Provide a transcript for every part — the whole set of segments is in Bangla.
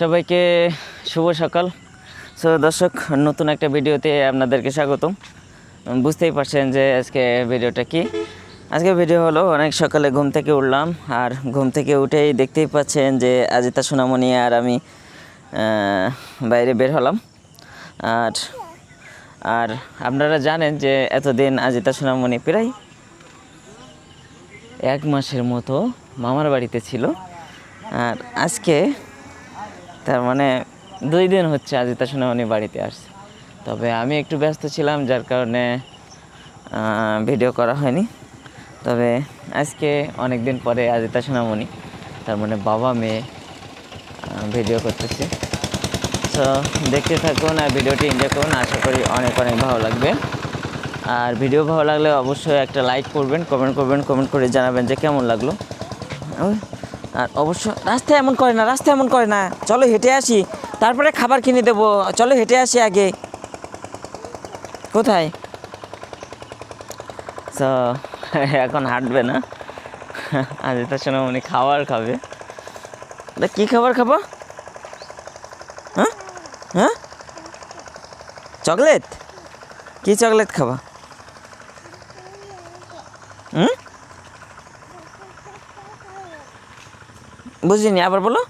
সবাইকে শুভ সকাল। সো দর্শক, নতুন একটা ভিডিওতে আপনাদেরকে স্বাগতম। বুঝতেই পারছেন যে আজকে ভিডিওটা কি। আজকে ভিডিও হলো, অনেক সকালে ঘুম থেকে উঠলাম আর ঘুম থেকে উঠেই দেখতেই পাচ্ছেন যে আজিতা, সোনামণি আর আমি বাইরে বের হলাম। আর আর আপনারা জানেন যে এতদিন আজিতা, সোনামণি প্রায় এক মাসের মতো মামার বাড়িতে ছিল। আর আজকে তার মানে দুই দিন হচ্ছে আজিতা সোনামণি বাড়িতে আসছে। তবে আমি একটু ব্যস্ত ছিলাম, যার কারণে ভিডিও করা হয়নি। তবে আজকে অনেক দিন পরে আজিতা সোনামণি, তার মানে বাবা মেয়ে ভিডিও করতেছে। তো দেখতে থাকুন আর ভিডিওটি এনজয় করুন। আশা করি অনেক অনেক ভালো লাগবে। আর ভিডিও ভালো লাগলে অবশ্যই একটা লাইক করবেন কমেন্ট করবেন কমেন্ট করে জানাবেন যে কেমন লাগল। আর অবশ্য রাস্তায় এমন করে না, রাস্তায় এমন করে না। চলো হেঁটে আসি, তারপরে খাবার কিনে দেবো। চলো হেঁটে আসি আগে। কোথায়? তো এখন হাঁটবে না। আজ তার সঙ্গে উনি খাবার খাবে। কী খাবার খাব? হ্যাঁ? হ্যাঁ? চকলেট? কি চকলেট খাবা? হুম? বুঝিনি, আবার বলো।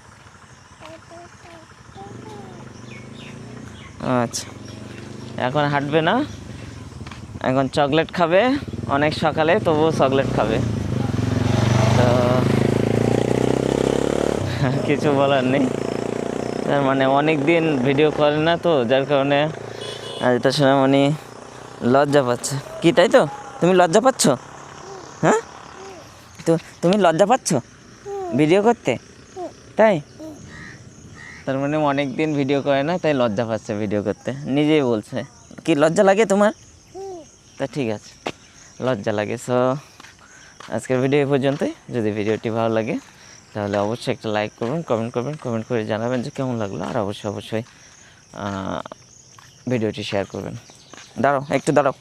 আচ্ছা। এখন হাঁটবে না। এখন চকলেট খাবে। অনেক সকালে, তবুও চকলেট খাবে। তো কিছু বলার নেই। তার মানে অনেক দিন ভিডিও করে না তো, যার কারণে সময় মানে লজ্জা পাচ্ছে। কি তাই তো? তুমি লজ্জা পাচ্ছ? হ্যাঁ? তো তুমি লজ্জা পাচ্ছ? ভিডিও করতে? তাই? তার মানে অনেক দিন ভিডিও করে না, তাই লজ্জা পাচ্ছে ভিডিও করতে। নিজেই বলছে। কি লজ্জা লাগে তোমার? তা ঠিক আছে, লজ্জা লাগে। সো আজকের ভিডিও এই পর্যন্তই। যদি ভিডিওটি ভালো লাগে, তাহলে অবশ্যই একটা লাইক করবেন কমেন্ট করবেন কমেন্ট করে জানাবেন যে কেমন লাগল, আর অবশ্যই অবশ্যই ভিডিওটি শেয়ার করবেন। দাঁড়াও, একটু দাঁড়াও।